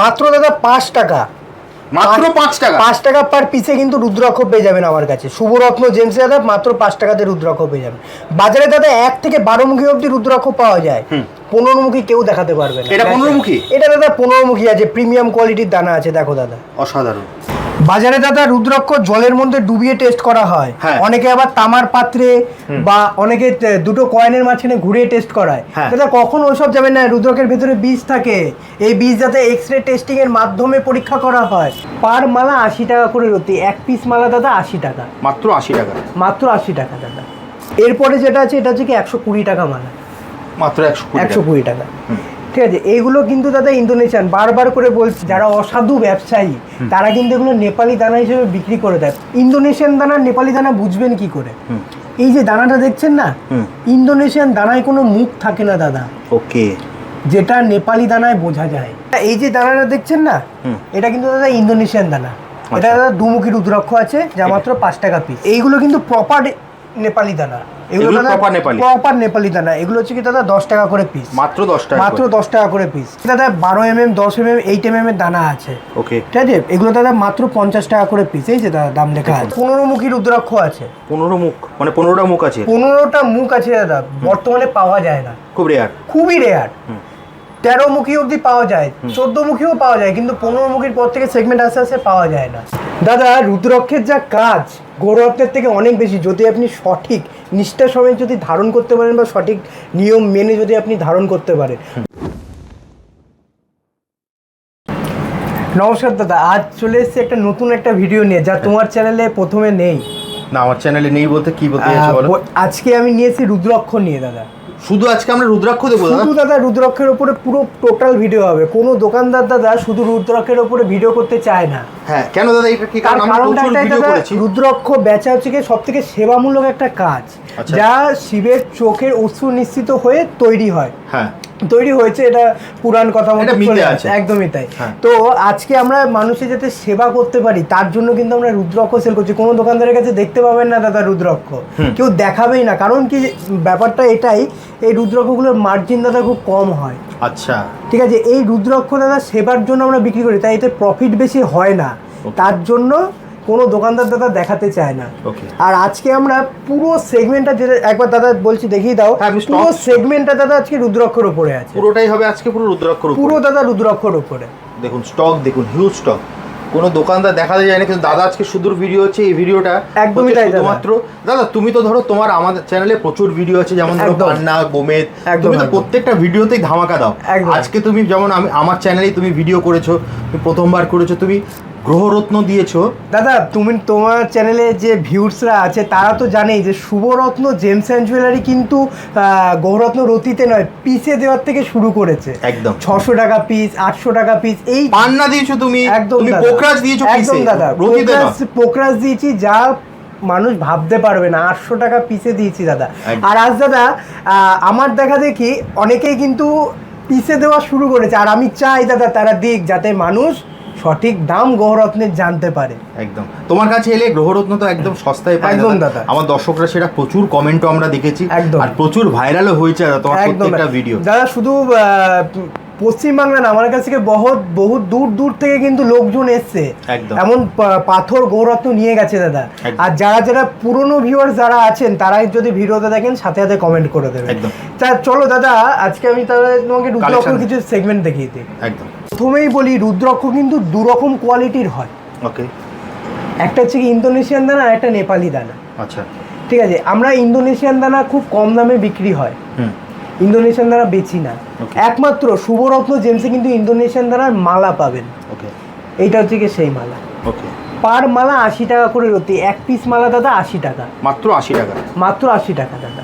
মাত্র দাদা পাঁচ টাকা। মাত্র পাঁচ টাকা? পাঁচ টাকা পার পিসে কিন্তু রুদ্রাক্ষ পেয়ে যাবেন আমার কাছে। শুভরত্ন জেন্সে দাদা মাত্র পাঁচ টাকাতে রুদ্রাক্ষ পেয়ে যাবেন। বাজারে দাদা এক থেকে বারো মুখী অব্দি রুদ্রাক্ষ পাওয়া যায়। পনেরো মুখী কেউ দেখাতে পারবে না। এটা 15 মুখী? এটা দাদা পনেরো মুখী আছে প্রিমিয়াম কোয়ালিটির দানা আছে দেখো দাদা। অসাধারণ। বাজারে দাদা রুদ্রাক্ষ জলের মধ্যে ডুবিয়ে টেস্ট করা হয়। হ্যাঁ। অনেকে আবার তামার পাত্রে বা অনেকে দুটো কয়েনের মাঝখানে ঘুরিয়ে টেস্ট করায়। হ্যাঁ। দাদা কখন ওসব যাবে না রুদ্রকের ভেতরে বীজ থাকে। এই বীজ যাতে এক্স রে টেস্টিং এর মাধ্যমে পরীক্ষা করা হয়। পার মালা আশি টাকা করে রতি। এক পিস মালা দাদা আশি টাকা। মাত্র আশি টাকা। মাত্র আশি টাকা দাদা। এরপরে যেটা আছে এটা হচ্ছে কি একশো কুড়ি টাকা মালা। মাত্র একশো একশো কুড়ি টাকা। ঠিক আছে এইগুলো কিন্তু দাদা ইন্দোনেশিয়ান বারবার করে বলছি যারা অসাধু ব্যবসায়ী তারা কিন্তু এগুলো নেপালি দানা হিসেবে বিক্রি করে দেয়। ইন্দোনেশিয়ান দানা নেপালি দানা বুঝবেন কি করে? এই যে দানাটা দেখছেন না ইন্দোনেশিয়ান দানায় কোনো মুখ থাকে না দাদা। ওকে। যেটা নেপালি দানায় বোঝা যায়। এই যে দানাটা দেখছেন না। এটা কিন্তু দাদা ইন্দোনেশিয়ান দানা। এটা আচ্ছা। দাদা দুমুখী রুদ্রাক্ষ আছে যা মাত্র পাঁচ টাকা পিস এইগুলো কিন্তু প্রপার নেপালি দানা। এগুলো proper নেপালি? প্রপার নেপালি দানা। এগুলো হচ্ছে কি দাদা দশ টাকা করে পিস মাত্র দশ টাকা মাত্র দশ টাকা করে পিস দাদা বারো এম এম দশ M M eight M M এর দানা আছে। ওকে ঠিক আছে? এগুলো দাদা মাত্র পঞ্চাশ টাকা করে পিস এই যে দাদা দাম লেখা আছে। পনেরো মুখী রুদ্রাক্ষ আছে। পনেরো মুখ মানে পনেরোটা মুখ আছে। পনেরোটা মুখ আছে দাদা। বর্তমানে পাওয়া যায় না। খুব রেয়ার খুবই রেয়ার তেরো মুখী অবধি পাওয়া যায়। চোদ্দ মুখীও পাওয়া যায় কিন্তু পনেরো মুখীর পর থেকে সেগমেন্ট আস্তে আস্তে পাওয়া যায় না। দাদা রুদ্রক্ষের যা কাজ গৌরত্বের থেকে অনেক বেশি। যদি আপনি সঠিক নিষ্ঠার সময় যদি ধারণ করতে পারেন বা সঠিক নিয়ম মেনে যদি আপনি ধারণ করতে পারেন। নমস্কার দাদা আজ চলে এসেছি একটা নতুন একটা ভিডিও নিয়ে যা তোমার চ্যানেলে প্রথমে নেই। না আমার চ্যানেলে নেই বলতে কি বলতে আজকে আমি নিয়েছি রুদ্রাক্ষ নিয়ে দাদা। শুধু আজকে আমরা রুদ্রাক্ষ দেবো শুধু দাদা রুদ্রাক্ষের উপরে পুরো টোটাল ভিডিও হবে। কোনো দোকানদার দাদা শুধু রুদ্রাক্ষের উপরে ভিডিও করতে চায় না। হ্যাঁ কেন দাদা? এটা কি কারণ? আমি কারণটা প্রচুর একটাই ভিডিও করেছি। রুদ্রাক্ষ বেচা হচ্ছে কি সব থেকে সেবামূলক একটা কাজ। আচ্ছা। যা শিবের চোখের অশ্রু নিশ্চিত হয়ে তৈরি হয়। হ্যাঁ। তৈরি হয়েছে এটা পুরাণ কথা মতো চলে আছে। একদমই তাই। হ্যাঁ। তো আজকে আমরা মানুষের যাতে সেবা করতে পারি তার জন্য কিন্তু আমরা রুদ্রক্ষ সেল করছি। কোনো দোকানদারের কাছে দেখতে পাবেন না দাদা রুদ্রক্ষ। কেউ দেখাবেই না কারণ কি ব্যাপারটা এটাই এই রুদ্রক্ষগুলোর মার্জিন দাদা খুব কম হয়। আচ্ছা। ঠিক আছে এই রুদ্রক্ষ দাদা সেবার জন্য আমরা বিক্রি করি তাই এতে প্রফিট বেশি হয় না। তার জন্য কোনো দোকানদার দাদা দেখাতে চায় না। আর আজকে আমরা পুরো সেগমেন্টটা যেটা একবার দাদা বলছি দেখিয়ে দাও। হ্যাঁ, পুরো সেগমেন্টটা দাদা আজকে রুদ্রাক্ষর উপরে আছে। পুরোটাই হবে আজকে পুরো রুদ্রাক্ষর পুরো দাদা রুদ্রাক্ষর উপরে। দেখুন স্টক দেখুন হিউজ স্টক কোনো দোকানদার দেখাতে যায় না কিন্তু দাদা আজকে সুদূর ভিডিও হচ্ছে এই ভিডিওটা একদমই তাই দাদা। শুধুমাত্র দাদা তুমি তো ধরো তোমার আমাদের চ্যানেলে প্রচুর ভিডিও আছে যেমন ধরো। পান্না গোমেদ তুমি তো প্রত্যেকটা ভিডিওতেই ধামাকা দাও। আজকে তুমি যেমন আমি আমার চ্যানেলেই তুমি ভিডিও করেছ তুমি প্রথমবার করেছ তুমি গ্রহরত্ন দিয়েছ? দাদা তুমি তোমার চ্যানেলে যে ভিউর্সরা আছে তারা তো জানেই যে শুভরত্ন জেমস অ্যান্ড জুয়েলারি কিন্তু গৌরত্ন রতিতে নয় পিসে দেওয়ার থেকে শুরু করেছে। একদম। ছশো টাকা পিস আটশো টাকা পিস এই পান্না দিয়েছ তুমি? একদম পোকরাজ দিয়েছ একদম দাদা। পোকরাজ- দিয়েছি যা মানুষ ভাবতে পারবে না। আটশো টাকা পিসে দিয়েছি দাদা। আর আজ দাদা আহ, আমার দেখা দেখি অনেকেই কিন্তু পিসে দেওয়া শুরু করেছে। আর আমি চাই দাদা তারা দিক যাতে মানুষ সঠিক দাম গৌরত্নের জানতে পারে। একদম। তোমার কাছে এলে গ্রহরত্ন তো একদম সস্তায় পায় একদম দাদা। আমার দর্শকরা সেটা প্রচুর কমেন্টও আমরা দেখেছি। একদম। আর প্রচুর ভাইরালও হয়েছে তোমার প্রত্যেকটা ভিডিও দাদা শুধু পশ্চিমবাংলা না আমার কাছ থেকে বহুত বহু দূর দূর থেকে কিন্তু লোকজন এসছে। এমন পাথর গৌরত্ন নিয়ে গেছে দাদা। আর যারা যারা পুরনো ভিউয়ার যারা আছেন তারা যদি ভিডিওতে দেখেন সাথে সাথে কমেন্ট করে দেবেন। তা চলো দাদা আজকে আমি তাহলে তোমাকে Collection- কিছু সেগমেন্ট দেখিয়ে দিই। একদম। প্রথমেই বলি রুদ্রাক্ষ কিন্তু দু রকম কোয়ালিটির হয়। ওকে একটা হচ্ছে কি ইন্দোনেশিয়ান দানা আর একটা নেপালি দানা। আচ্ছা। ঠিক আছে আমরা ইন্দোনেশিয়ান দানা খুব কম দামে বিক্রি হয়। হুম। ইন্দোনেশিয়ান দানা বেচি না। একমাত্র শুভরত্ন জেমসে কিন্তু ইন্দোনেশিয়ান দ্বারার মালা পাবেন। ওকে এইটা হচ্ছে কি সেই মালা। ওকে পার মালা আশি টাকা করে রতি এক পিস মালা দাদা আশি টাকা। মাত্র আশি টাকা? মাত্র আশি টাকা দাদা।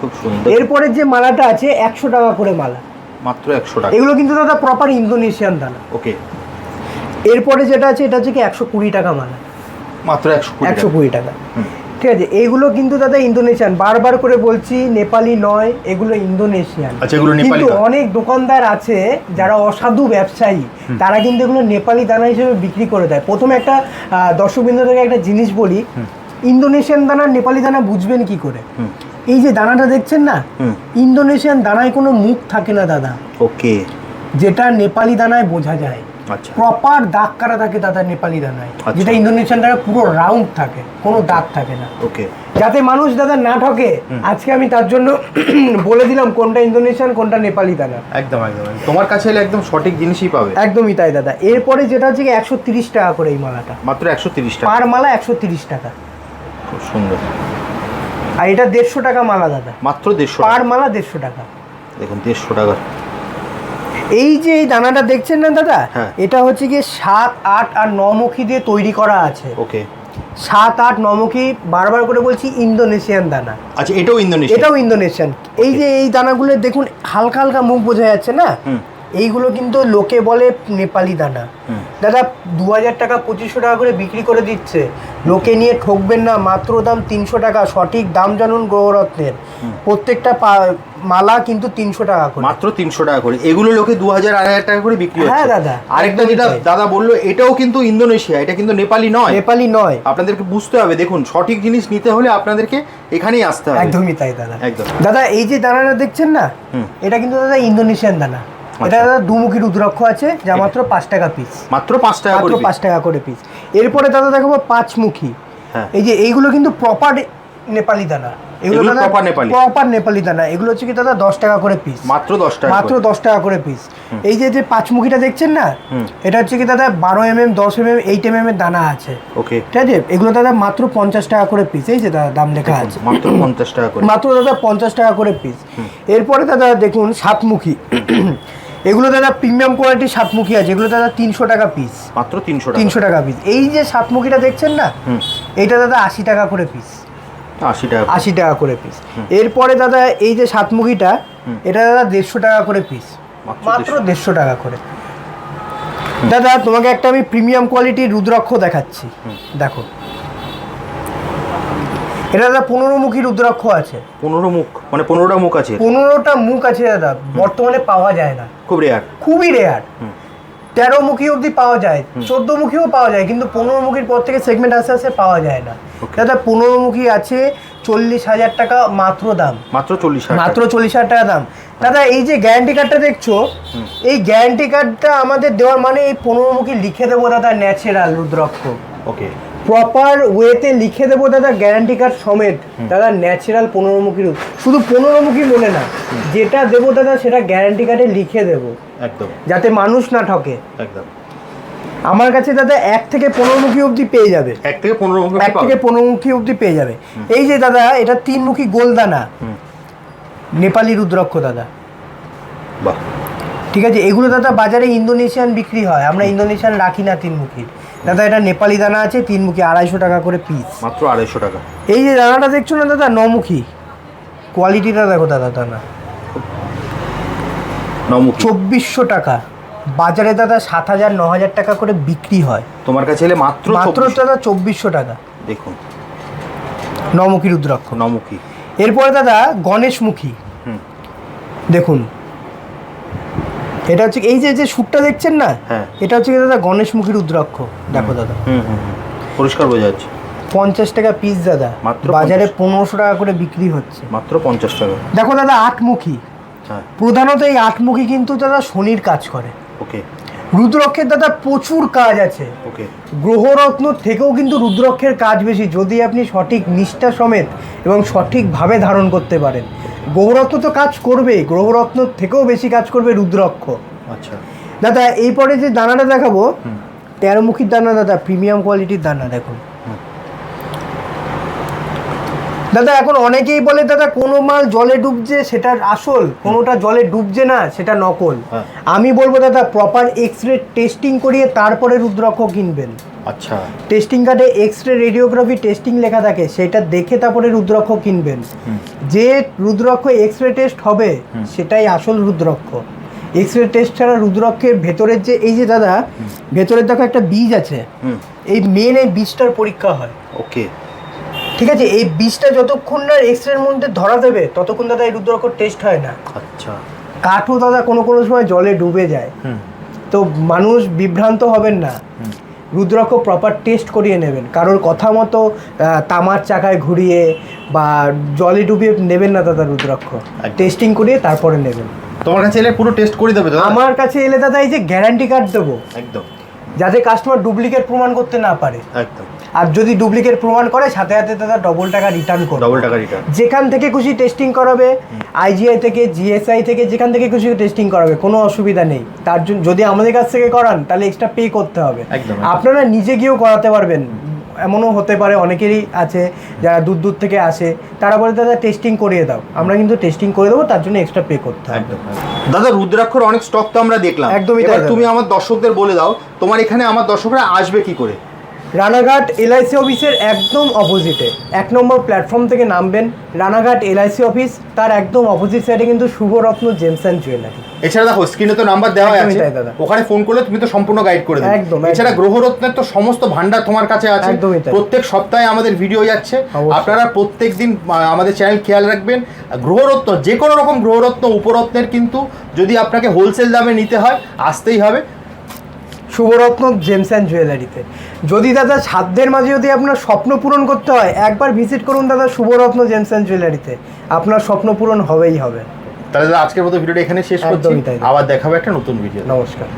খুব সুন্দর। এরপরে যে মালাটা আছে একশো টাকা করে মালা। মাত্র একশো টাকা। এগুলো কিন্তু দাদা প্রপার ইন্দোনেশিয়ান দানা। ওকে। এরপরে যেটা আছে এটা হচ্ছে কি একশো কুড়ি টাকা মালা। মাত্র একশো একশো টাকা। কুড়ি টাকা ঠিক আছে এইগুলো কিন্তু দাদা ইন্দোনেশিয়ান। বারবার করে বলছি নেপালি নয় এগুলো ইন্দোনেশিয়ান। আচ্ছা, এগুলো কিন্তু অনেক দোকানদার আছে যারা অসাধু ব্যবসায়ী তারা কিন্তু এগুলো নেপালি দানা হিসেবে বিক্রি করে দেয়। প্রথমে একটা দর্শকবৃন্দ থেকে একটা জিনিস বলি। ইন্দোনেশিয়ান দানা নেপালি দানা বুঝবেন কি করে। এই যে দানাটা দেখছেন না। ইন্দোনেশিয়ান দানায় কোনো মুখ থাকে না দাদা। ওকে। যেটা নেপালি দানায় বোঝা যায়। আচ্ছা। প্রপার দাগ কাটা থাকে দাদা নেপালি দানায়। আচ্ছা। যেটা ইন্দোনেশিয়ান দানা পুরো রাউন্ড থাকে কোনো দাগ থাকে না। ওকে। যাতে মানুষ দাদা না ঠকে আজকে আমি তার জন্য বলে দিলাম কোনটা ইন্দোনেশিয়ান কোনটা নেপালি দানা। একদম একদম। তোমার কাছে এলে একদম সঠিক জিনিসই পাবে। একদমই তাই দাদা। এরপরে যেটা হচ্ছে একশো তিরিশ টাকা করে এই মালাটা। মাত্র একশো তিরিশ টাকা। পার মালা একশো তিরিশ টাকা। খুব সুন্দর। আর এটা দেড়শো টাকা মালা দাদা। মাত্র দেড়শো পার মালা দেড়শো টাকা। দেখুন দেড়শো টাকা। এই যে এই দানাটা দেখছেন না দাদা? হ্যাঁ। এটা হচ্ছে গিয়ে সাত আট আর নমুখী দিয়ে তৈরি করা আছে। ওকে। সাত আট নমুখী বারবার করে বলছি ইন্দোনেশিয়ান দানা। আচ্ছা এটাও ইন্দোনেশিয়া এটাও ইন্দোনেশিয়ান। এই যে এই দানাগুলো দেখুন হালকা হালকা মুখ বোঝা যাচ্ছে না? হুম। এইগুলো কিন্তু লোকে বলে নেপালি দানা। দাদা দু হাজার টাকা পঁচিশশো টাকা করে বিক্রি করে দিচ্ছে। লোকে নিয়ে ঠকবেন না মাত্র দাম তিনশো টাকা। সঠিক দাম জানুন গ্রহরত্নের প্রত্যেকটা মালা কিন্তু তিনশো টাকা করে। মাত্র তিনশো টাকা করে। এগুলো লোকে দু হাজার আড়াই হাজার টাকা করে বিক্রি হ্যাঁ, দাদা, আরেকটা যেটা দাদা বলল এটাও কিন্তু ইন্দোনেশিয়া এটা কিন্তু নেপালি নয়। নেপালি নয়। আপনাদেরকে বুঝতে হবে দেখুন সঠিক জিনিস নিতে হলে আপনাদেরকে এখানেই আসতে হবে। একদমই তাই দাদা। একদম। দাদা এই যে দানাটা দেখছেন না। এটা কিন্তু দাদা ইন্দোনেশিয়ান দানা। এটা আচ্ছা। দাদা দুমুখী রুদ্রাক্ষ আছে যা মাত্র পাঁচ টাকা পিস মাত্র পাঁচ টাকা মাত্র করে পাঁচ টাকা করে পিস এরপরে দাদা দেখাবো পাঁচমুখী। হ্যাঁ। এই যে এইগুলো কিন্তু প্রপার নেপালি দানা। এগুলো proper নেপালি। প্রপার নেপালি দানা। এগুলো হচ্ছে কি দাদা দশ টাকা করে পিস মাত্র দশ টাকা মাত্র দশ টাকা করে পিস এই যে যে পাঁচমুখীটা দেখছেন না এটা হচ্ছে কি দাদা বারো এম এম দশ M M eight M M এর দানা আছে। ওকে। ঠিক আছে? এগুলো দাদা মাত্র পঞ্চাশ টাকা করে পিস এই যে দাদা দাম লেখা আছে। মাত্র পঞ্চাশ টাকা করে। মাত্র দাদা পঞ্চাশ টাকা করে পিস এরপরে দাদা দেখুন সাতমুখী। এগুলো দাদা প্রিমিয়াম কোয়ালিটির সাতমুখী আছে। এগুলো দাদা তিনশো টাকা পিস মাত্র তিনশো তিনশো টাকা পিস এই যে সাতমুখীটা দেখছেন না? হুম। এটা দাদা আশি টাকা করে পিস আশি টাকা। আশি টাকা করে পিস এরপরে দাদা এই যে সাতমুখীটা এটা দাদা দেড়শো টাকা করে পিস মাত্র মাত্র দেড়শো। টাকা করে। দাদা তোমাকে একটা আমি প্রিমিয়াম কোয়ালিটির রুদ্রাক্ষ দেখাচ্ছি। দেখো। এটা দাদা পনেরো মুখী রুদ্রাক্ষ আছে। পনেরো মুখ মানে পনেরোটা মুখ আছে। পনেরোটা মুখ আছে দাদা বর্তমানে পাওয়া যায় না। খুব রেয়ার খুবই রেয়ার তেরো মুখী অবধি পাওয়া যায় চোদ্দ মুখীও পাওয়া যায় কিন্তু পনেরো মুখীর পর থেকে সেগমেন্ট আস্তে আস্তে পাওয়া যায় না। দাদা পনেরো মুখী আছে চল্লিশ হাজার টাকা মাত্র দাম। মাত্র চল্লিশ মাত্র চল্লিশ হাজার টাকা দাম। দাদা এই যে গ্যারান্টি কার্ডটা দেখছ এই গ্যারান্টি কার্ডটা আমাদের দেওয়ার মানে এই পনেরো মুখী লিখে দেবো দাদা ন্যাচারাল রুদ্রাক্ষ। ওকে প্রপার ওয়েতে লিখে দেবো দাদা গ্যারান্টি কার্ড সমেত। দাদা ন্যাচারাল পনেরো মুখী রূপ। শুধু পনেরো মুখী বলে না যেটা দেবো দাদা সেটা গ্যারান্টি কার্ডে লিখে দেবো। একদম। যাতে মানুষ না ঠকে। একদম। আমার কাছে দাদা এক থেকে পনেরো মুখী অবধি পেয়ে যাবে। এক থেকে পনেরো মুখ এক থেকে পনেরো মুখী অবধি পেয়ে যাবে। এই যে দাদা এটা তিন মুখী গোলদানা নেপালি রুদ্রক্ষ দাদা। বাহ। ঠিক আছে এগুলো দাদা বাজারে ইন্দোনেশিয়ান বিক্রি হয়। আমরা ইন্দোনেশিয়ান রাখি না তিন মুখী দাদা এটা নেপালি দানা আছে তিন মুখী আড়াইশো টাকা করে পিস মাত্র আড়াইশো টাকা। এই যে দানাটা দেখছ না দাদা নমুখী? কোয়ালিটিটা দেখো দাদা দানা। চব্বিশশো টাকা। বাজারে দাদা সাত হাজার ন হাজার টাকা করে বিক্রি হয়। তোমার কাছে এলে মাত্র মাত্র দাদা চব্বিশশো টাকা। দেখুন। নমুখী রুদ্রাক্ষ। নমুখী। এরপরে দাদা গণেশমুখী। দেখুন এটা হচ্ছে এই যে যে সুটটা দেখছেন না? হ্যাঁ। এটা হচ্ছে দাদা গণেশমুখী রুদ্রাক্ষ। দেখো দাদা। পরিষ্কার বোঝা যাচ্ছে। পঞ্চাশ টাকা পিস দাদা। বাজারে পনেরোশো টাকা করে বিক্রি হচ্ছে। মাত্র পঞ্চাশ টাকা। দেখো দাদা আটমুখী। হ্যাঁ। প্রধানত এই আটমুখী কিন্তু দাদা শনির কাজ করে। ওকে। রুদ্রক্ষের দাদা প্রচুর কাজ আছে। ওকে। গ্রহরত্ন থেকেও কিন্তু রুদ্রক্ষের কাজ বেশি। যদি আপনি সঠিক নিষ্ঠা সমেত এবং সঠিকভাবে ধারণ করতে পারেন। গ্রহরত্ন তো কাজ করবে গ্রহরত্ন থেকেও বেশি কাজ করবে রুদ্রক্ষ। আচ্ছা। দাদা এই পরে যে দানাটা দেখাবো তেরোমুখীর দানা দাদা প্রিমিয়াম কোয়ালিটির দানা দেখুন। দাদা এখন অনেকেই বলে দাদা কোনো মাল জলে ডুবছে সেটা আসল। কোনোটা জলে ডুবছে না সেটা নকল। হ্যাঁ। আমি বলব দাদা প্রপার এক্স রে টেস্টিং করিয়ে তারপরে রুদ্রাক্ষ কিনবেন। আচ্ছা। টেস্টিং কার্ডে এক্স রে রেডিওগ্রাফি টেস্টিং লেখা থাকে সেটা দেখে তারপরে রুদ্রাক্ষ কিনবেন। যে রুদ্রাক্ষ এক্স রে টেস্ট হবে সেটাই আসল রুদ্রাক্ষ। এক্স রে টেস্ট ছাড়া রুদ্রাক্ষের ভেতরের যে এই যে দাদা ভেতরের দেখো একটা বীজ আছে। এই মেন এই বীজটার পরীক্ষা হয়। ওকে ঠিক আছে এই বীজটা যতক্ষণ না এক্স রের মধ্যে ধরা দেবে ততক্ষণ দাদা এই রুদ্রাক্ষ টেস্ট হয় না। আচ্ছা। কাঠও দাদা কোনো কোনো সময় জলে ডুবে যায়। হুম। তো মানুষ বিভ্রান্ত হবেন না। রুদ্রাক্ষ প্রপার টেস্ট করিয়ে নেবেন। কারোর কথা মতো তামার চাকায় ঘুরিয়ে বা জলে ডুবিয়ে নেবেন না দাদা রুদ্রাক্ষ। টেস্টিং করিয়ে তারপরে নেবেন। তোমার কাছে এলে পুরো টেস্ট করে দেবে আমার কাছে এলে দাদা এই যে গ্যারান্টি কার্ড দেবো। একদম। যাতে কাস্টমার ডুপ্লিকেট প্রমাণ করতে না পারে। একদম। আর যদি ডুপ্লিকেট প্রমাণ করে সাথে সাথে দাদা ডবল টাকা রিটার্ন করবে। ডবল টাকা রিটার্ন যেখান থেকে খুশি টেস্টিং করাবে আইজিআই থেকে জিএসআই থেকে যেখান থেকে খুশি টেস্টিং করাবে কোনো অসুবিধা নেই। তার জন্য যদি আমাদের কাছ থেকে করান তাহলে এক্সট্রা পে করতে হবে। আপনারা নিজে গিয়েও করাতে পারবেন। এমনও হতে পারে অনেকেরই আছে যারা দূর দূর থেকে আসে। তারা বলে দাদা টেস্টিং করিয়ে দাও। আমরা কিন্তু টেস্টিং করে দেবো তার জন্য এক্সট্রা পে করতে হবে। দাদা রুদ্রাক্ষর অনেক স্টক তো আমরা দেখলাম। একদমই তুমি আমার দর্শকদের বলে দাও তোমার এখানে আমার দর্শকরা আসবে কি করে? রানাঘাট এলআইসি অফিসের একদম অপোজিটে এক নম্বর প্ল্যাটফর্ম থেকে নামবেন রানাঘাট এলআইসি অফিস তার একদম অপোজিট সাইডে কিন্তু শুভরত্ন জেমস অ্যান্ড জুয়েলারি। এছাড়া দেখো স্ক্রিনে তো নাম্বার দেওয়া আছে। দাদা। ওখানে ফোন করলে তুমি তো সম্পূর্ণ গাইড করে দেবে। একদম, এছাড়া গ্রহরত্নের তো সমস্ত ভান্ডার তোমার কাছে আছে। একদমই। প্রত্যেক সপ্তাহে আমাদের ভিডিও যাচ্ছে। আপনারা প্রত্যেক দিন আমাদের চ্যানেল খেয়াল রাখবেন। গ্রহরত্ন যে কোনো রকম গ্রহরত্ন উপরত্নের কিন্তু যদি আপনাকে হোলসেল দামে নিতে হয় আসতেই হবে। শুভরত্ন জেমস অ্যান্ড জুয়েলারিতে। যদি দাদা সাধ্যের মাঝে যদি আপনার স্বপ্ন পূরণ করতে হয় একবার ভিজিট করুন দাদা শুভরত্ন জেমস অ্যান্ড জুয়েলারিতে। আপনার স্বপ্ন পূরণ হবেই হবে। তাহলে আজকের মতো ভিডিওটা এখানে শেষ করছি। আবার দেখাবো একটা নতুন ভিডিও নমস্কার।